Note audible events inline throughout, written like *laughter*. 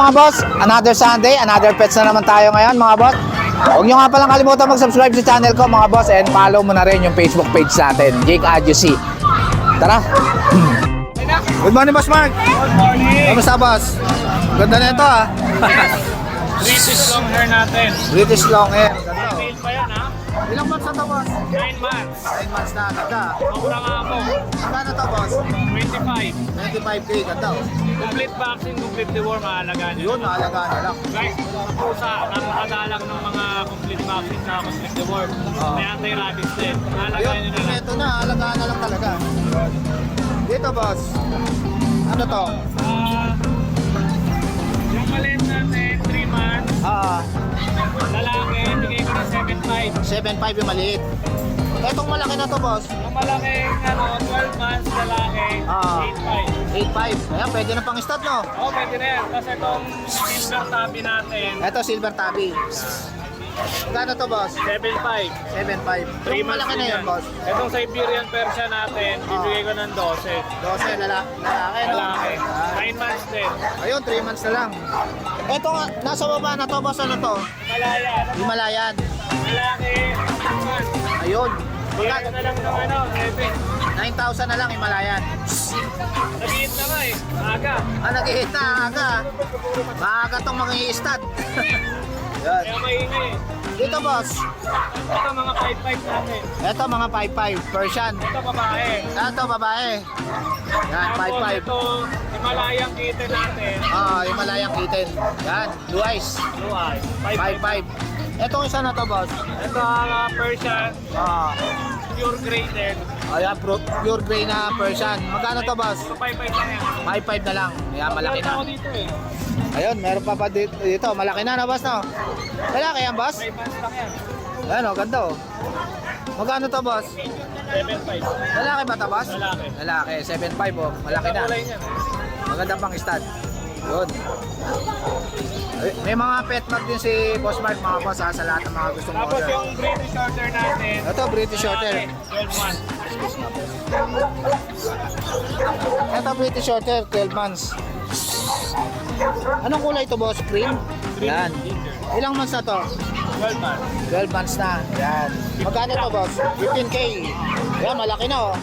mga boss? Another Sunday, another pets na naman tayo ngayon mga boss. Huwag nyo nga palang kalimutan mag-subscribe sa channel ko mga boss and follow mo na rin yung Facebook page natin, Jake Adjusi. Tara! Good morning, Boss Mark! Good morning! Kamusta, boss? Ganda na ito ah. British long hair natin. British long hair. 9 months na, ganda. Sobrang ako. Magkano to, boss? 25. 25k, ganda oh. Complete vaccine, complete deworm, maalaga nyo. Yun, naalagaan na lang. Guys, mga pusa, napakadalang ng mga complete vaccine sa complete deworm. Oo. May anti-rabies din. Maalaga Ayun, nyo na lang. ito na, alagaan na lang talaga. Dito, boss. Ano to? Ah, yung maliit 3 months. Ah, Lalaki, bigay ko ng 7.5. 7.5 yung maliit. Etong malaki na to, boss. Yung malaki, ano, 12 months, lalaki, Ah. 8.5. 8.5. Ayan, pwede na pang stud, no? Oo, oh, pwede na yan. Kasi itong silver tabby natin, Ito, silver tabby. Magkano to, boss? 7.5. 7.5. Three Yung months malaki na din yun, boss. Itong Siberian Persian natin, bibigay ko ng 12. 12, lala lalaki, no? Lalaki. Ah, 9 months din. Ayun, 3 months na lang. Ito nga, nasa baba na to, boss. Ano to? Malaya. Himalayan. Lalaki, 6 months. Ayun. Bigay ko na lang ng ano, 7. 9,000 na lang, Himalayan. Nag-iit na nga eh. Aga. Ah, nag-hit na aga. Maaga tong mga i-stud. *laughs* Yan. Kaya maingay eh. Dito, boss. Ito mga 5.5 natin. Ito, mga 5'5", Persian. Ito babae. Ito, babae. Yan, Tapos 5'5". ito, Himalayang kitten natin. Ah, Himalayang kitten. Yan, blue eyes. Blue eye. 5.5. 5'5". Etong isa na to, boss. Ito uh, Persian, Ah, pure graded. ayan, pro- pure gray na Persian. Magkano to, boss? Ito 5.5 lang yan. 5'5 na lang. Ayan, malaki na. dito eh. Ayun, meron pa pa dito. dito. Malaki na, no, boss, no? Malaki yan, boss? 5 months lang yan. Ayan, oh, ganda, oh. Magkano to, boss? 7.5. Lalaki ba to, boss? Lalaki. Lalaki, 7'5, oh. Malaki na. Maganda pang stud. Yun. Ay, May mga pet mag din si Boss Mark, mga boss, ha, sa lahat ng mga gustong Tapos order. yung British Shorter natin. Ito, British Shorter. lalaki, 12 months. Ito, British Shorter, 12 months. Anong kulay ito, boss? Cream? Yan. Ilang months na to? 12 months. 12 months na. Yan. Magkano to, boss? 15K. Yan, malaki na, oh.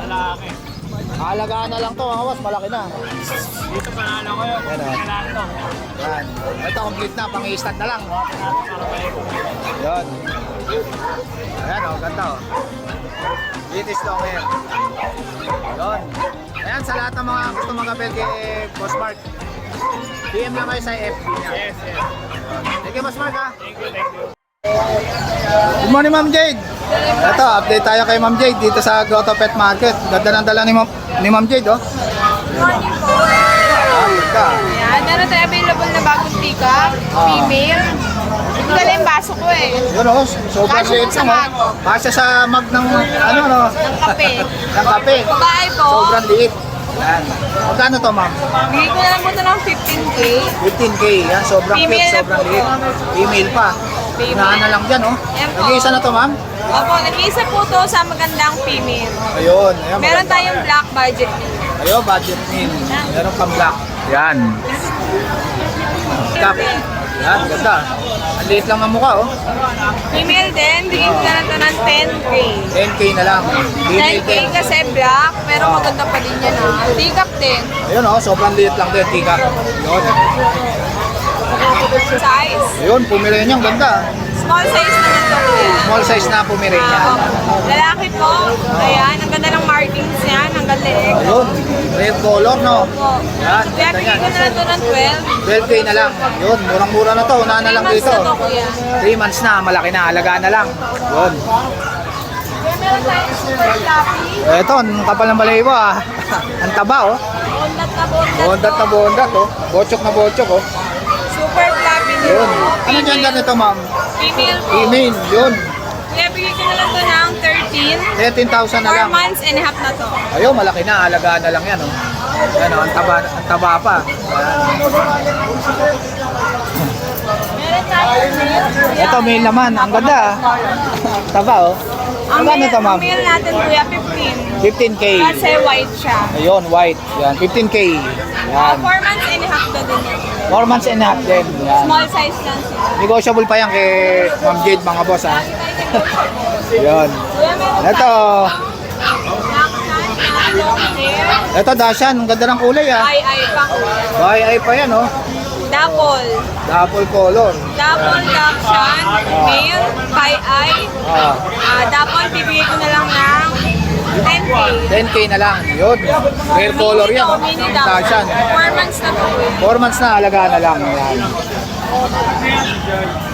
Lalaki. Alagaan na lang to, mga boss. Malaki na. Dito panalo ko yun. Yan, oh. Kailangan to. Yan. Ito, complete na. Pang-i-stat na lang. Yan. Ayan, oh. Ganda, oh. British long hair. Yun. Ayan, sa lahat ng mga gusto mag-appel kay Boss Mark. PM lang kayo sa FB niya. Yes, yes. Thank you, Boss Mark, ha. Thank you, thank you. Good morning, Ma'am Jade. Ito, update tayo kay Ma'am Jade dito sa Grotto Pet Market. Ganda ng dala ni Ma'am, ni Ma'am Jade, oh. Morning po. Ah. Ayan, meron tayo available na bagong pick-up, female. Ko yung baso ko eh. Yun, oh. Sobrang Kasya liit sa lang, mag. oh. Kasya sa mag ng, ano, no? Ng kape. ng kape. Babae po. Sobrang liit. Yan. Magkano to, Ma'am? Bigay ko na lang po ito ng 15K. 15K. Yan, sobrang Female cute, na sobrang po. liit. Female pa. Female. Unahan na lang dyan, oh. Yan po. Nag-iisa na to, Ma'am? Opo, nag-iisa po to sa magandang female. Ayun. Ayan, Meron maganda. tayong black budget meal. Ayun, budget meal. Meron pang black. Yan. Cap. Yan, ganda. Ang liit lang ang mukha, oh. Female din, bigay ko na lang ito ng 10K. 10K na lang. Female 10K din. kasi black, pero maganda pa din yan ha. Pick-up din. Ayun, oh. Sobrang liit lang din. Tika. Ayun. Size. Ayun, Pomeranian. Ganda. Small size naman to kuya. Small size na Pomeranian. Ah, lalaki po. Ayan, ang markings niyan, ang galing. Ayun. Red color, no? Po. Yan, Kaya ganda bigay yan. ko na lang to ng 12. 12K na lang. Yun, murang-mura na to. Unahan na lang months dito. na to, kuya. 3 months na, malaki na, alagaan na lang. Yun. Kaya meron tayong super fluffy. Eto, ang kapal ng balahibo ah. *laughs* ang taba oh. Bondat na bondat. Bondat na to. bondat oh. Bochok na bochok oh. Super fluffy din. Yun. Ano dyan dyan ito ma'am? Female po. Email, yun. Kaya bigay ko na lang to ng 13. 13,000 na 4 lang. months and a half na to. Ayun, malaki na, alagaan na lang yan oh. Yan oh, ang taba, ang taba pa. Meron male. Ito, mail naman. Ang ganda ah. taba oh. Ang Magkano to ma'am? male natin kuya, 15. 15K. Kasi white siya. Ayun, white. Yan, 15K. Yan. 4 months and a half na din yan. 4 months and a half din. Yan. Small size lang sila. Negotiable pa yan kay Ma'am Jade, mga boss, ha? Meron Ito. Ito, Dashan. Ang ganda ng kulay, ha? Ay, ay, pa. Ay, ay pa yan, oh. Double. Double color. Double Dachshund, male, pie eye. Ah, Ah, double, bibigay ko na lang ng 10K. 10K na lang. Yun. Rare color yan, oh. Mini Dashan. 4 months na to. kuya. 4 months na, alaga na lang. Yan.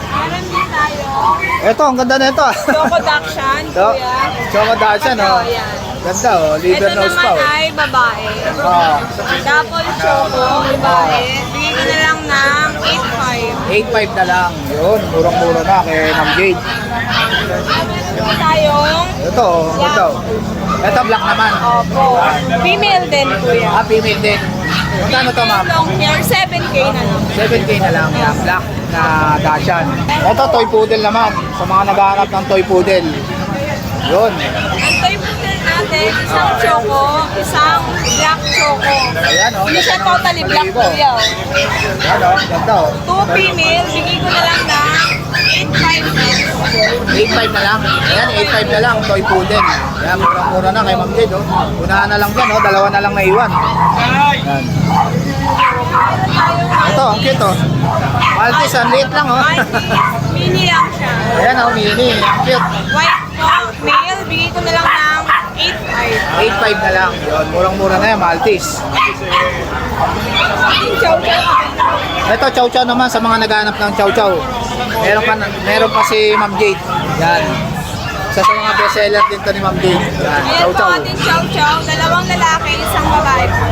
Meron din tayo. Ito, ang ganda na ito. Choco *laughs* Dachshund, Ito, kuya. Choco Dashan, Ito, oh. yan. Ganda, oh. Liver Ito nose pa, naman oh. ay babae. Ah, Double Choco, babae. Bigay ko na lang ng 8.5. 8.5 na lang. Yun, murang-mura na kay Ma'am Jade. Meron tayong Ito. Ganda, oh. Ito, black naman. Opo. Female din, kuya. Ah, female din. Magkano to, ma'am? Long hair, 7K na lang. 7K na lang. Yan, black na Dashan. Ito, toy poodle naman. Sa mga naghahanap ng toy poodle. Yun. Ang toy poodle natin, isang choco, isang black choco. Ayan, oh. Hindi siya totally black, kuya. oh. Yan, oh. Ganda, oh. Two female, bigay ko na lang ng 8.5 din. 8.5 na lang. Ayan, 8.5 na lang. Toy poodle. Ayan, murang-mura na kay Ma'am Jade, oh. Unahan na lang dyan, oh. Dalawa na lang naiwan. Yan. Ito, ang cute, oh. Maltese, ang liit lang, oh. Mini lang siya. Ayan, oh, mini. Ang cute. White male, bigay ko na lang ng 8.5. 8.5 na lang. Yun, murang-mura na yan, Maltese. Chow chow. Ito, chow chow naman sa mga naghanap ng chow chow. Meron pa, meron pa si Ma'am Jade. Yan. Isa sa mga bestseller din to ni Ma'am Jade. Yan, Ayan chow po chow. ating chow chow. Dalawang lalaki, isang babae po.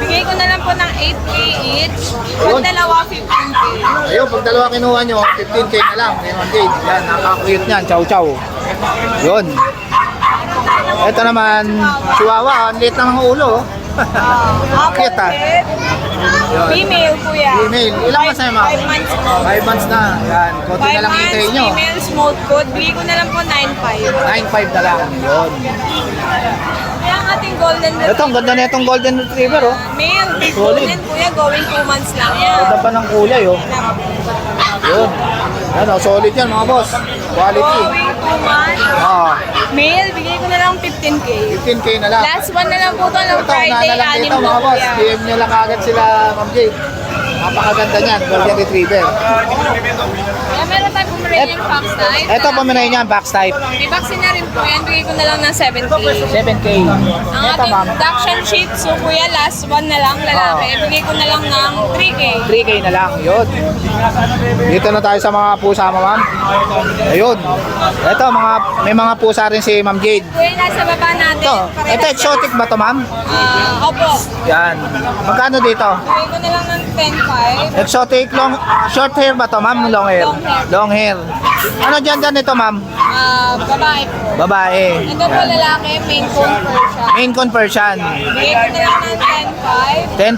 Bigay ko na lang po ng 8K each. Kung Yun. dalawa, 15K. Ayun, pag dalawa kinuha nyo, 15k na lang kay Ma'am Jade. Yan, nakaka-cute niyan, chow chow. Yun. Ito naman, chihuahua, ang liit ng ulo. oh. Uh, Cute, ah. Female, kuya. Female. Ilang months na yun, ma'am? 5 months po. 5 months na. Yan, konti 5 na lang months, hintayin nyo. female, smooth coat. Bigay ko na lang po 9.5. 9.5 na lang. Yun. Kaya ang ating golden Ito, ang ganda na itong golden retriever, oh. Male, big Solid. golden, kuya, going 2 months lang yan. Ganda pa ng kulay, oh. Yun. Ano, solid yan mga boss. Quality. Going 2 months. Ah, Male, bigay ko na lang 15K. 15k na lang. Last one na lang po to ng Ito, Friday, una na lang anim dito na mga boss. kuya. PM nyo lang agad sila, Ma'am Jade. Napakaganda niyan, golden retriever. Pomeranian Fox type. Ito, paminayin niyan, box type. May vaccine na rin po yan. Bigay ko na lang ng 7K. 7k. Ang Ito, ating ma'am. Dachshund Shih Tzu, kuya, last one na lang, lalaki. Ah. Bigay ko na lang ng 3K. 3k na lang, yun. Dito na tayo sa mga pusa mo, ma'am. Ayun. Ito, mga, may mga pusa rin si Ma'am Jade. Kuya, nasa baba natin. Ito, parehas ito exotic ba to, ma'am? Ah, opo. Yan. Magkano dito? Bigay ko na lang ng 10.5. Exotic long short hair ba to, ma'am? Long hair. Long hair. Ano dyan dyan ito, ma'am? Ah, babae po. Babae. Ito po lalaki, main conversion. Main conversion. Bigay ko na lang ng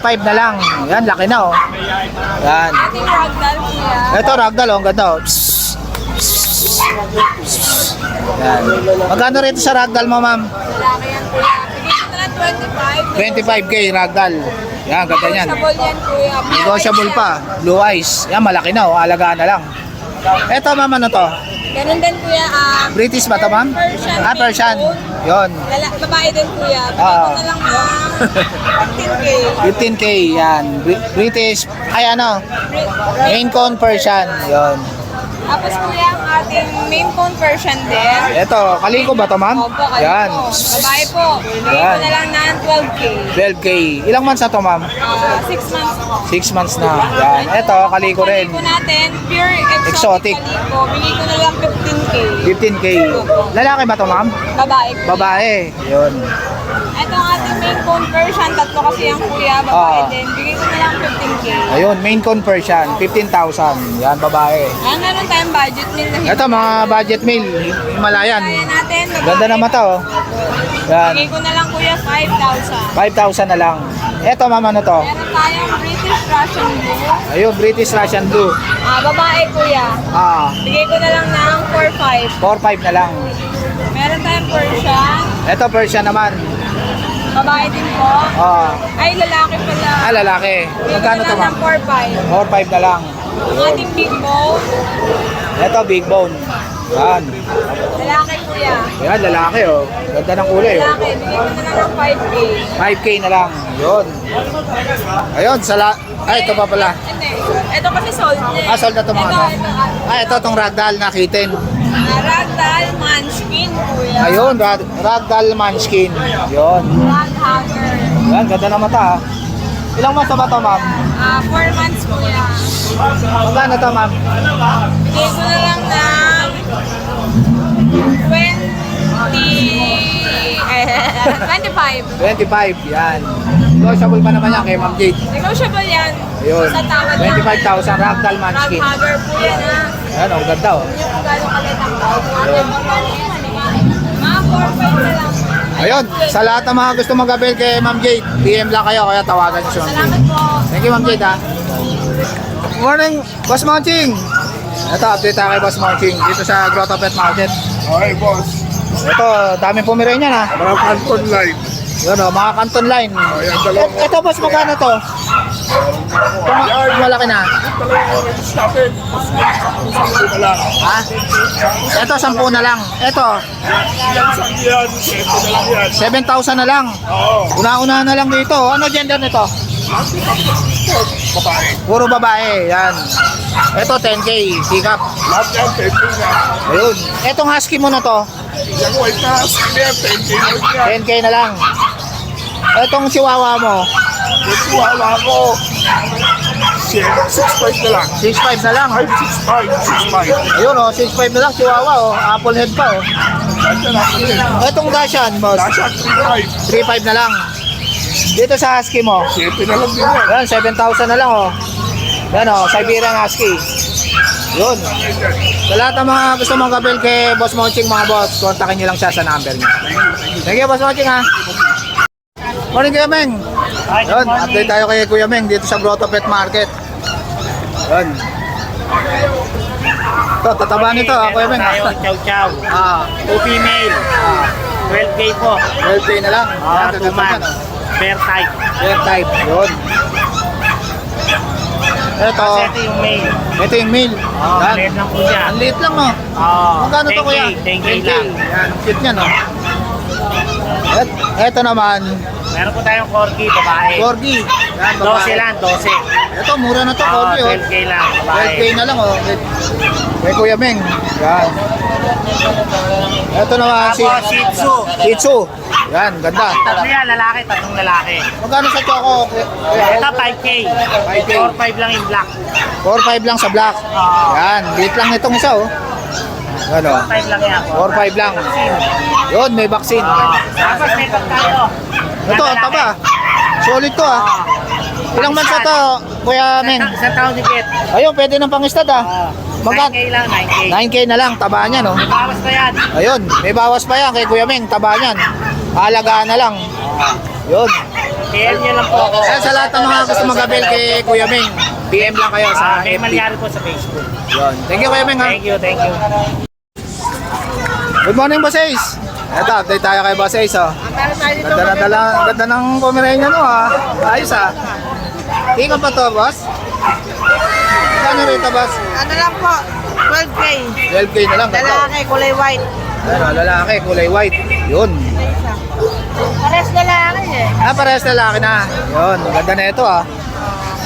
10.5. 10.5 na lang. Yan, laki na oh. Yan. Ating ragdoll kuya. Ito, ragdoll oh. Ang ganda oh. Psst. Yan. Magkano rito sa ragdoll mo, ma'am? Lalaki yan. Bigay ko na lang 25. 25k ragdoll. Yan, ganda yan. Negotiable yan kuya. Negotiable pa. Blue eyes. Yan, malaki na oh. Alagaan na lang. Ito, ma'am, ano to? Ganun din kuya. ah, British ba to, ma'am? Persian. Ah, Persian. Yon. Lala, babae din kuya. Bigay Ah. ko na lang ng 15K. 15k yan. Bri- British. Ay, ano? Bri- Main con Persian. Yon. Tapos kuya, ang ating main conversion din. Ito, kaliko ba to, ma'am? Opo, kayo Yan. Babae po. Bigay Yan. na lang ng 12K. 12k. Ilang months na to, ma'am? 6 months po. 6 months na. Yan. Ito, kaliko rin. Kaliko natin, pure exotic, Exotic. kaliko. Bigay ko na lang 15K. 15k. Lalaki ba to, ma'am? Babae. Babae. Yun. Ito ang ating main conversion. Tatlo kasi ang kuya, babae Ah. din. Bigay ko na lang 15K. Ayun, main conversion. 15,000. Yan, babae. Ah, meron tayong budget nila. Ito, mga budget meal. Himalayan. Kaya natin, babae. Ganda naman to, oh. Yan. Bigay ko na lang kuya 5,000. 5,000 na lang. Ito, ma'am, ano to? Meron tayong British Russian Blue. Ayun, British Russian Blue. Ah, babae kuya. Ah, Bigay ko na lang ng 4,500. 4,500 na lang. Meron tayong Persian. Ito, Persian naman. Babae din po. Oh, Ay, lalaki pala. ah, lalaki. Magkano to, ma'am? 4-5. 4-5 na lang. Ang ating big bone. Ito, big bone. Yan. Lalaki kuya. Yan, lalaki, oh. Ganda ng kulay, oh. Lalaki, bigyan mo na lang ng 5K. 5K na lang. Yun. Ayun, sala... Ay, ito pa pala. Hindi. Ito kasi sold na. eh. Ah, sold na to mga Ito, ano? ito. ah, Ah, ito itong ragdoll na kitten. ah, Ragdoll Munchkin, kuya. Ayun, rag, ragdoll munchkin. Yun. Rag Hanger. Yan, ganda ng mata, ah. Ilang months na ba ito, ma'am? Ah, 4 months kuya. Magkano to, ma'am? Bigay ko na lang ng 20... Eh, 25. 25, yan. Negotiable pa naman yan kay Ma'am Jade. Negotiable yan. Ayun. Sa tawad lang. 25,000 ragdoll Rag munchkin. Hanger po yan ha. Yan, oh, ganda, oh. Yung kung gano'ng kalit ang Mga 4-5 na lang. Ayun, sa lahat ng mga gusto mag-avail kay Ma'am Jade, PM lang kayo, kaya tawagan niyo si Ma'am Jade. Salamat po. Thank you, Ma'am Jade, ha. Good morning, Boss Monching. Ito, update tayo kay Boss Monching dito sa Grotto Pet Market. Okay, boss. Ito, daming pumiri niyan, ha. Mga Canton line. Yun, oh, mga canton line. Ayan, dalawang Et- Ito, boss, magkano to? Ma- malaki na. lang. Ha? Ito, 10 na lang. Ito, Yan, isang yan. Siyempre na lang yan. 7,000 na lang. Una-una na lang dito. Ano gender nito? Babae. Puro babae. Yan. Ito, 10K. Pick up. Lahat yan, 10K na. Ayun. Etong husky mo na to, Yung white na, sige, 10K na yan. 10K na lang. Etong chihuahua mo, Yung tuwala ko. 6.5 na lang. 6.5 na lang. 5, 6.5, 6.5. Ayun oh, 6.5 na lang chihuahua oh. Apple head pa oh. Lahat yan natin. Etong Dashan, boss, yan, 3.5. 3.5 na lang. Dito sa husky mo, 7 na lang din yan. yan, 7,000 na lang oh. Yan oh, Siberian Husky. Yun. Sa lahat ng mga gusto mong kabel kay Boss Monching mga boss, kontakin nyo lang siya sa number niya. Thank you, Boss Monching ha. Morning, Kuya Meng. Yun, update tayo kay Kuya Meng dito sa Grotto Pet Market. Yun. Ito, tataba nito ha, Kuya Meng. Tayo, chow chow. Ah, Two female. 12K po. 12K na lang. Ah, Yan, two man. oh. Fair type. Air type. Yun. Ito, Kasi ito yung male. ito yung male. Oh, Yan. male lang po siya. Ang liit lang, no? Oh, Magkano to, 10K, kuya? 10K lang. Yan, ang cute niya, no? Et, eto naman, Meron po tayong corgi, babae. Corgi. Yan, 12 lang, 12. Ito, mura na to, Oh, Corgi, oh. 12K lang, 12K babae. na lang, oh. Kay, Kuya Meng. Yan. Ito naman, si Tapos Shih Tzu. Shih Tzu. Yan, ganda. Tatlo yan, lalaki, tatlong lalaki. Magkano sa Choco? Kuya? Ito 5K. 5K. 4-5 lang yung black. 4-5 lang sa black. Oo. Yan, liit lang itong isa, oh. Ano? 5 lang yan. 4-5 lang. Yun, may vaccine. Oh. Tapos meron tayo. Ito, ang taba. Solid to, ah. Ilang months na to, Kuya Meng? Sa taon Ket. Ayun, pwede ng pangistad, ah. Magka- 9K lang, 9K. 9K na lang, taba niya, no? May bawas na yan. Ayun, may bawas pa yan kay Kuya Meng, taba niyan. Alagaan na lang. Yun. KL nyo lang po ako. Kaya sa lahat ng mga gusto mag-avail kay Kuya Meng, PM lang kayo Ah, sa may FB. malyari po sa Facebook. Yun. Thank you, Kuya Meng, ha? Thank you, thank you. Good morning, Boss Ace. Ito, update tayo kay Boss Ace, oh. Tayo dito. Ganda ng Pomeranian, no, ha? Ayos, ha? Tingnan pa to, boss? Kano rito, boss? Ano lang po? 12K. 12K na lang. Lalaki, kulay white. Ano, lalaki, kulay white. Yun. Pares lalaki eh. Ah, parehas lalaki na. Yun, ganda na ito, ah.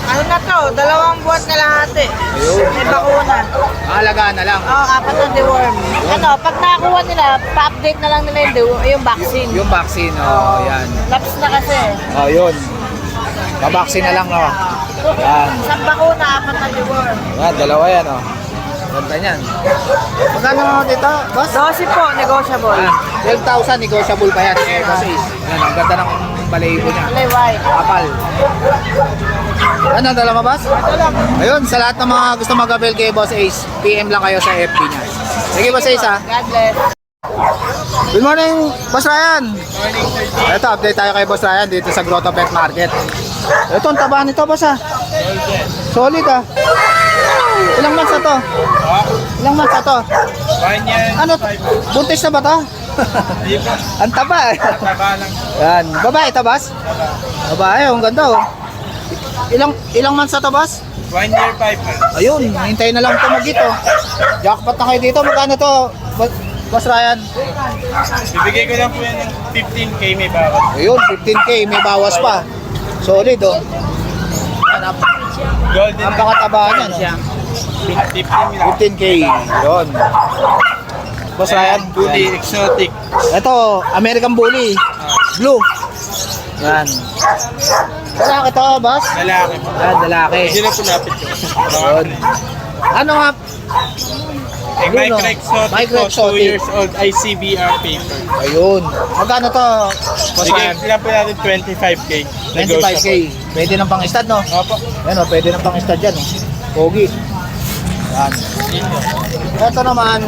Ano na to? Dalawang buwan lang ate. Ayun. May bakuna. Alagaan na lang. Oo, apat na deworm. Ano, pag nakakuha nila, pa-update na lang nila yung, deworm, yung vaccine. Yung vaccine, oh, yan. Laps na kasi. Oh, yun. Pabaksin na lang, oh. Yan. Isang bakuna, apat na deworm. Yan, dalawa yan, oh. Ganda niyan. Magkano dito, boss? 12 po, negotiable. Yan, 12,000, negotiable pa yan. Eh, Ace. Yan, ang ganda ng balahibo niya. Kulay white. Kapal. Ano, dala mo, boss? Ayun, sa lahat ng mga gusto mag-avail kay Boss Ace, PM lang kayo sa FB niya. Sige, Boss Ace, ha? God bless. Good morning, Boss Ryan. Ito, update tayo kay Boss Ryan dito sa Grotto Pet Market. Ito, ang taba nito, Boss, ha? Solid, ha? Ilang months na to? Ilang months na to? Ano, buntis na ba to? Ang taba eh. Taba lang. Yan. Babae ito, boss? Babae, ang ganda oh. Ilang ilang months na to, boss? One year, five months. Ayun, hintay na lang tumagit oh. Jackpot na kayo dito. Magkano to, Boss- Ryan? Bibigay ko lang po yan ng 15k may bawat. Ayun, 15k, may bawas pa. Solid oh. Yan, ap- Golden. Napakataba niyan, oh. 15 lang. 15k. Yun. Boss Ryan? Bully, exotic. Ito, American Bully. Blue. Yan. Lalaki to, boss? Lalaki po. Yan, lalaki. Hindi na po lapit ko. Yun. Ano nga? Eh, Blue, no? micro exotic Micro po, 2 exotic. years old, ICBR paper. Ayun. Magkano to, boss Bigay Ryan? lang po natin 25k. 25k. Pwede ng pang-stud, no? Opo. Yan o, pwede ng pang-stud dyan. Oh. Pogi. Yan. Ito naman,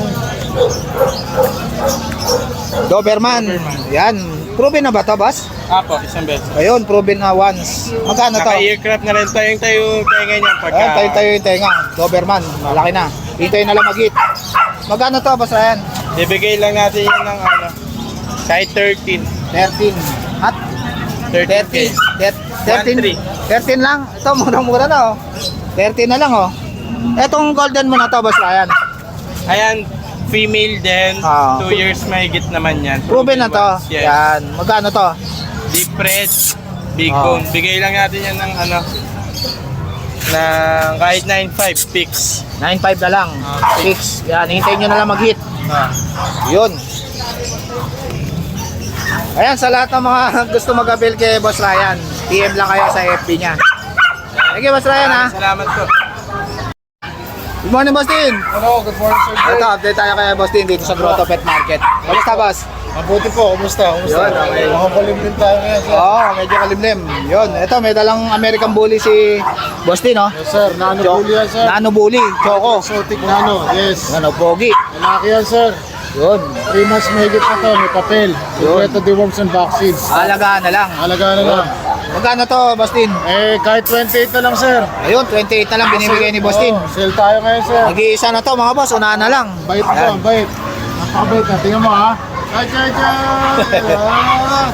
Doberman. Yan. Proven na ba to, boss? Apo, isang beses. Ayun, proven na once. Magkano to? Naka-aircraft na rin tayo yung tayo tayo ganyan pagka... Ayun, tayo tayo yung tenga. Doberman, malaki na. Hintay na lang magit. Magkano to, boss Ryan? Ibigay lang natin yan ng ano, kahit 13. 13. At 13k. 13. 13 lang. Ito, murang-mura na, oh. 13 na lang, oh. Etong golden mo na to, boss Ryan. Ayan, female din. Ah. 2 years may git naman yan. Proven na to. Yes. Yan. Magkano to? Deep red, big Ah. bone. Bigay lang natin yan ng ano, ng kahit 9.5 fix. 9.5 na lang. Ah. 6. Yan, hintayin nyo na lang mag-hit. Ah. Yun. Ayan, sa lahat ng mga *laughs* gusto mag-avail kay Boss Ryan, PM lang kayo sa FB niya. Thank you, Boss Ryan, ha. Salamat po. Good morning, Boss Tin. Hello, good morning sir. Ito, update tayo kay Boss Tin dito sa Grotto Pet Market. Kamusta, Boss? Mabuti po, kumusta? Kumusta? Yun, okay. Makapalim din tayo ngayon sir. Oo, oh, medyo kalimlim. Yun, ito, may dalang American Bully si Boss Tin, no? Yes sir, nano Cho- bully yan sir. Nano Bully, Choco. Exotic nano, yes. Ano, Pogi. Lalaki yan sir. Yun. 3 months mahigit na to, may papel. Secreto deworms and vaccines. Alagaan na lang. Halaga na lang. Magkano to, Boss Tin? Eh, kahit 28 na lang sir. Ayun, 28 na lang binibigay ni Boss Tin. Oo, sale tayo ngayon sir. Nag-iisa na to mga boss, unahan na lang. Bait Ayan. bait. Napakabait na. Tingnan mo ha. Ay, ay, ay.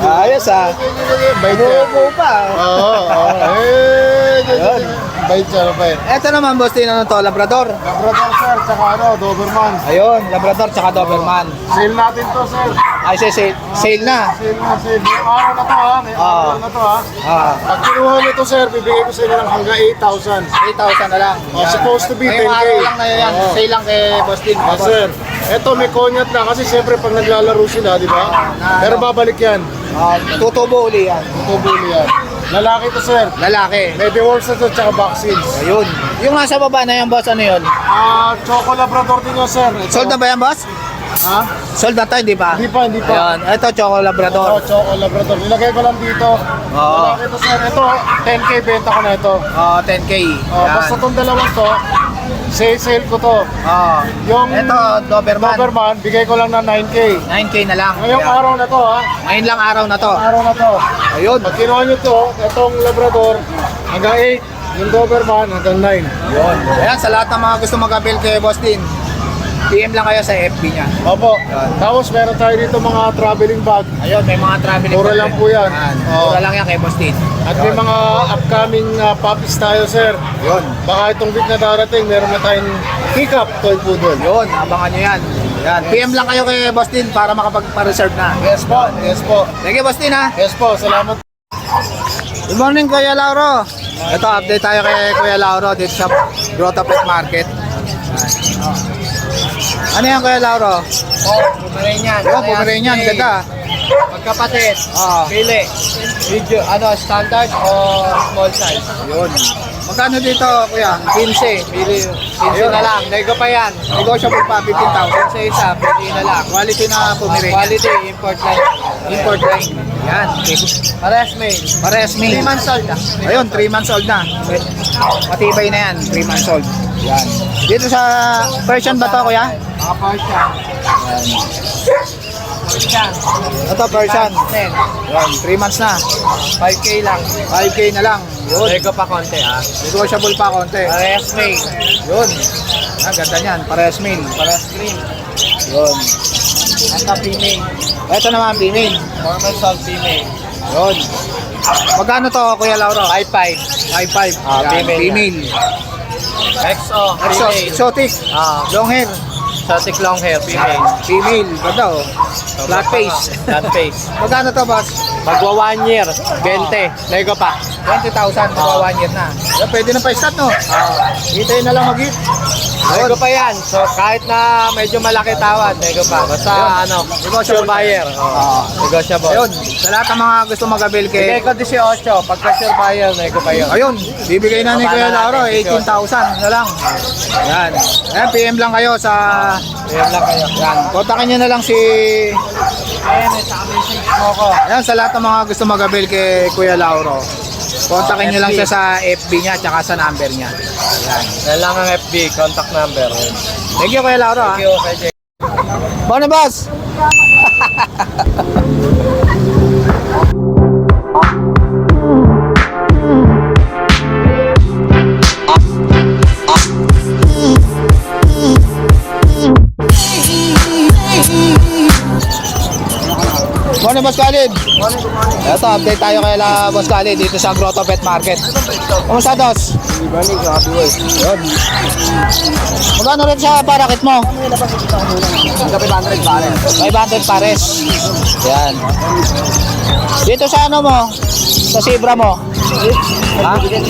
*laughs* Ayos ah. Bait yan. Pa. Oo, oo. Eh, Ayun. Bait siya, bait. Eto naman boss din ano to, Labrador. Labrador sir, tsaka ano, Doberman. Ayun, Labrador tsaka Doberman. Sale natin to sir. Ay, say, sale, sale na. Sale na, sale. May araw na to ha. May Ah. araw na to ha. Ah, Pag kinuha nyo to sir, bibigay ko sa inyo ng hanggang 8,000. 8,000 na lang. Oh, supposed to be Ngayong 10K. araw lang na yan. Oo. Sale lang kay boss din. Ah, sir. Eto may konyat na kasi siyempre pag naglalaro sila, di ba? na- Pero babalik yan. Ah, tutubo uli yan. Tutubuli yan. Lalaki to sir. Lalaki. May deworms na to tsaka vaccines. Ayun. Yung nasa baba na yan boss, ano yun? Ah, Choco Labrador din yun sir. Ito. Sold na ba yan boss? Ha? Sold na to, hindi pa? Hindi pa, hindi pa. Ayun, ito Choco Labrador. Choco Labrador. Nilagay ko lang dito. Oo. Lalaki to sir. Ito, 10k benta ko na ito. Oh, 10k. Oh, Yan. basta tong dalawang to, sale sale ko to. Oh. Yung Ito, Doberman. Doberman, bigay ko lang na 9k. 9k na lang. Ngayong Ayan. araw na to ha. Ngayon lang araw na to. Araw na to. Ayun. Pag kinuha nyo to, itong Labrador, hanggang 8. Yung Doberman, hanggang 9. Yun. Ayan, sa lahat ng mga gusto mag-avail kay Boss Din, PM lang kayo sa FB niya. Opo. Yan. Tapos meron tayo dito mga traveling bag. Ayun, may mga traveling. Mura bag lang po yan. Ayan, Oo. Mura lang yan kay Boss Din. At may mga upcoming uh, puppies tayo, sir. Yun. Baka itong week na darating, meron na tayong pick-up toy poodle. Yun, abangan nyo yan. Yan. PM lang kayo kay Boss para makapag-reserve na. Yes po, yes po. Thank you, Boss ha. Yes po, salamat. Good morning, Kuya Lauro. Ito, update tayo kay Kuya Lauro dito sa Grotto Pet Market. Ano yan, Kuya Lauro? Oh, Pomeranian. Oh, Pomeranian, ganda. Magkapatid. Ah, Pili. Video, ano, standard o small size? yun. Magkano dito, Kuya? 15. Pili. 15 na lang. Nego pa yan. Negotiable pa, 15,000. Sa isa, pili na lang. Quality na Pomeranian. Quality, import line. Import line. Yan. Parehas male. Pares me. 3 months old ah. Ayun, 3 months old na. Matibay na yan, 3 months old. Yan. Dito sa Persian ba to, Kuya? Mga Persian. Persian. Ito, Persian. 10. Yan, 3 months na. 5K lang. 5K na lang. Yun. Nego pa konti ah. Negotiable pa konti. Parehas male. Yun. Ang ganda niyan, parehas male. Parehas green. Yun. Ito female. Ito naman, female. Normal sold female. Yun. Magkano to, Kuya Lauro? 5'5". 5'5". Ah, Yan, female female. EXO. Exo, Female. exotic. Ah, Long hair. exotic long hair. Female. Female. Ganda oh. Flat face. Flat face. *laughs* Magkano to, boss? Magwa 1 year. 20. Lego pa. 20,000. Magwa one year na. Yan, pwede na pa-start, no? Ah, Hintayin na lang mag-hit. Lego pa yan. So kahit na medyo malaki tawad, Lego pa. Basta ano, sure buyer. Oh, negotiable. Ayun. Sa lahat ng mga gusto mag-avail kay... ko 18. Pagka sure buyer, Lego pa yun. Ayun, bibigay na ni Kuya Lauro, natin, 18,000 na lang. Yan. Ayan, PM lang kayo sa... Ayan lang kayo. Yan, kontakin nyo na lang si... Ayan, sa message mo ko. Ayan, sa lahat ng mga gusto mag-avail kay Kuya Lauro. Kontakin nyo lang siya sa FB niya tsaka sa number niya. Yan. Yan lang ang FB, contact number. Thank you Kuya Lauro ha. Thank you, Jay. Bono boss! *laughs* Morning, Boss Khalid. Ito, update tayo kay Boss Khalid dito sa Grotto Pet Market. Kumusta, Dos? Yun. Magkano rin sa parakit mo? 500 pares. Yan. Dito sa ano mo? Sa Sibra mo? Ha? 1,000.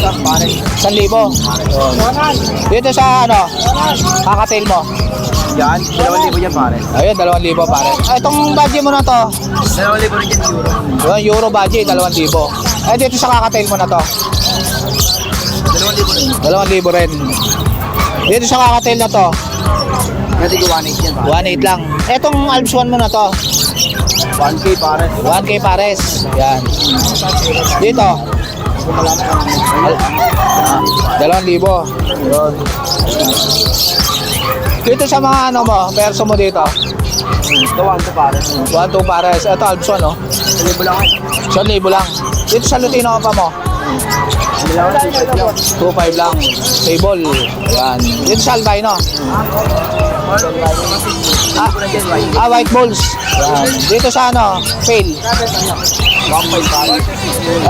Dito sa ano? Kakatail mo? Yan, 2,000 yan pare. Ayun, 2,000 pare. Ah, itong budget mo na to? 2,000 rin yan euro. Yun, euro budget, 2,000. Eh, dito sa kakatail mo na to? 2,000 rin. 2,000 rin. Dito sa kakatail na to? Pwede ko 1,800 yan pare. 1,800 lang. Etong Alps 1 mo na to? 1K pare. 1K pares. Yan. Dito? Dalawang libo. Yun. Dito sa mga ano mo, perso mo dito. Gawan ko pare. 1, 2 pares. Ito, Alpson, no? Libo lang. 1,000 libo lang. Dito sa Lutino pa mo, Bilang 2,500 lang. Table. Yan. Dito sa Albino. Ah, ah, white balls. Yan. Dito sa ano, fail. 1,500 pare.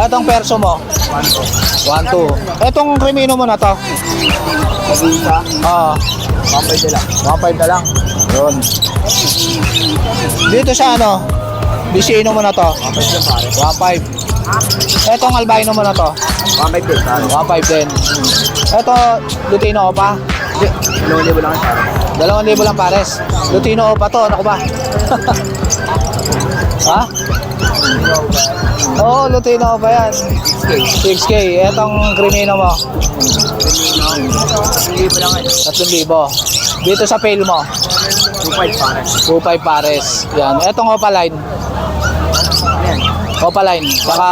Etong perso mo, 1, 2. Etong krimino mo na to. Pag-isa, Oo. 1,500 lang. 1.5 na lang. Yun. Dito sa ano, Bisino mo na to. 1,500 lang pare. 1.5. Etong albino mo na to. 1,500 din pare. 1.5 din. Eto, Lutino Opa. 2,000 lang pare. 2,000 lang pares. Lutino Opa to, ano ko ba? *laughs* ha? Oo, Lutino Opa yan. 6K. Etong krimino mo, 2,000 lang eh. 3,000. Dito sa pail mo, 2,500 pare. 2.5 pares. Yan. Etong Opaline, Ayan. Opaline. Saka,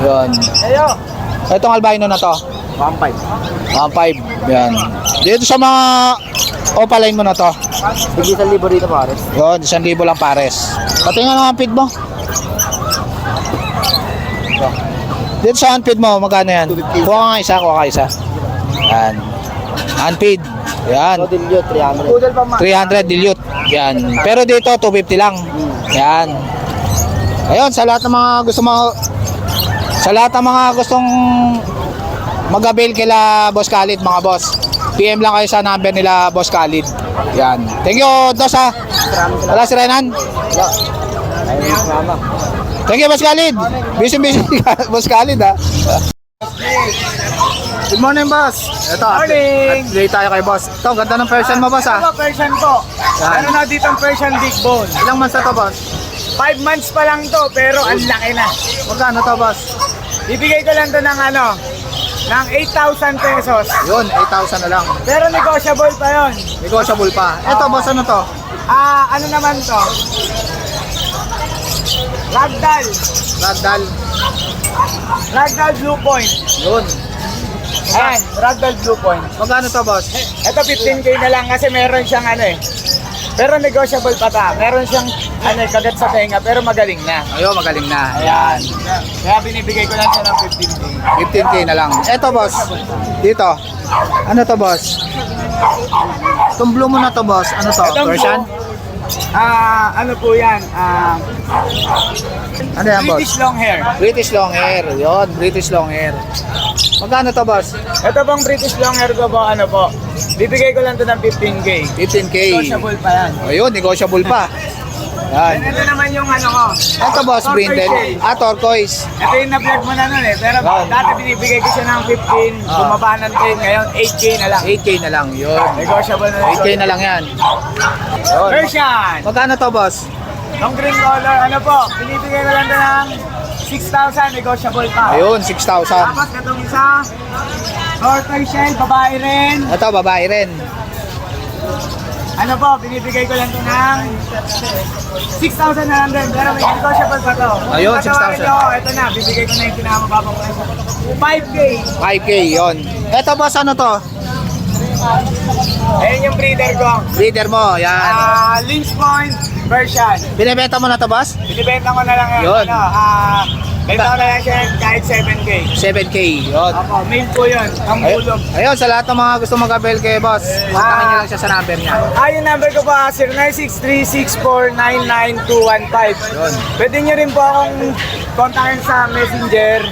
yun. Etong albino na to, 1,500. 1.5. Yan. Dito sa mga Opaline mo na to, Bigay sa libo rito pare. yun, 1,000 lang pares. Patingnan nga ang feed mo. Dito sa unfeed mo, magkano yan? 250. Kuha nga isa, kuha ka isa. Yan. Unfeed. Yan. Dilio 300. Poodle pa 300 dilute. Yan. Pero dito 250 lang. Yan. Ayun, sa lahat ng mga gusto mo sa lahat ng mga gustong mag-avail kila Boss Khalid, mga boss. PM lang kayo sa number nila Boss Khalid. Yan. Thank you, Dos ha. Wala si Renan. Ayun, mama. Thank you, Boss Khalid. Busy busy *laughs* Boss Khalid ha. Good morning, boss. Ito, Morning. update tayo kay boss. Ito, ganda ng person mo, boss ha. Ano Persian ko? Ano na dito ang Persian Big Bone? Ilang months na to, boss? 5 months pa lang to, pero ang laki na. Magkano to, boss? Bibigay ko lang to ng ano, ng 8,000 pesos. Yun, 8,000 na lang. Pero negotiable pa yon. Negotiable pa. Ito, boss, ano to? Ah, ano naman to? Ragdoll. Ragdoll. Ragdoll Blue Point. Yun. Ayan, Ragdoll Blue Point. Magkano to, boss? Ito 15k na lang kasi meron siyang ano eh. Pero negotiable pa ta. Meron siyang ano eh, kagat sa tenga pero magaling na. Ayun, magaling na. Ayan. Kaya binibigay ko lang siya ng 15k. 15k na lang. Ito, boss. Dito. Ano to, boss? Itong blue mo na to, boss. Ano to? Itong Persian? blue, Ah, ano po yan? Ah, Ano yan, boss? British long hair. British long hair. Yun, British long hair. Magkano to, boss? Ito pong British long hair ko po, ano po, bibigay ko lang to ng 15K. 15K. Negotiable pa yan. Ayun, negotiable pa. And Yan. ito naman yung ano ko. Ito, boss, Tortoise brindle. shell. Ah, turquoise. Ito yung na-vlog mo na nun eh. Pero Ah. dati binibigay ko siya ng 15, Ah. bumaba ng 10, ngayon 8K na lang. 8K na lang. Yun. Negotiable na 8K na lang yan. Yun. Persian! Magkano to, boss? Yung green color, ano po, binibigay ko lang to ng 6,000, negotiable pa. Ayun, 6,000. Tapos itong isa, tortoise shell, babae rin. Ito, babae rin. Ano po, binibigay ko lang to ng 6,000 na lang din, pero may negotiable pa to. Ayun, Tatawarin 6,000. niyo ako, ito na, bibigay ko na yung pinamababa ko. 5K. 5K, yun. Ito, boss, ano to? Ayun yung breeder ko. Leader mo, yan. Ah, Lynch Point version. Binibenta mo na to, boss? Binibenta ko na lang yan. Yun. Ano, ah, benta ko na lang siya kahit 7K. 7K, yun. Ako, main po yun. Ang Ay, bulog. ayun, sa lahat ng mga gusto mag-abel kay boss, kontakin niyo lang siya sa number niya. Ah, yung number ko po, 096364999215. Yun. Pwede nyo rin po akong kontakin sa messenger,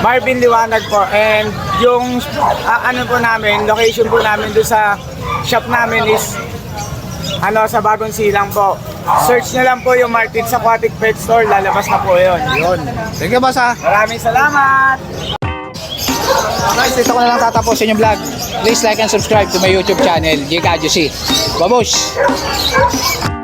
Marvin Liwanag po. And yung ah, ano po namin, location po namin doon sa shop namin is ano sa Bagong Silang po. Search nyo lang po yung Martin's Aquatic Pet Store, lalabas na po yun. Yun. Thank you, boss, ha. Maraming salamat! Guys, dito ko na lang tatapusin yung vlog. Please like and subscribe to my YouTube channel, Jake Adjusi. Babush!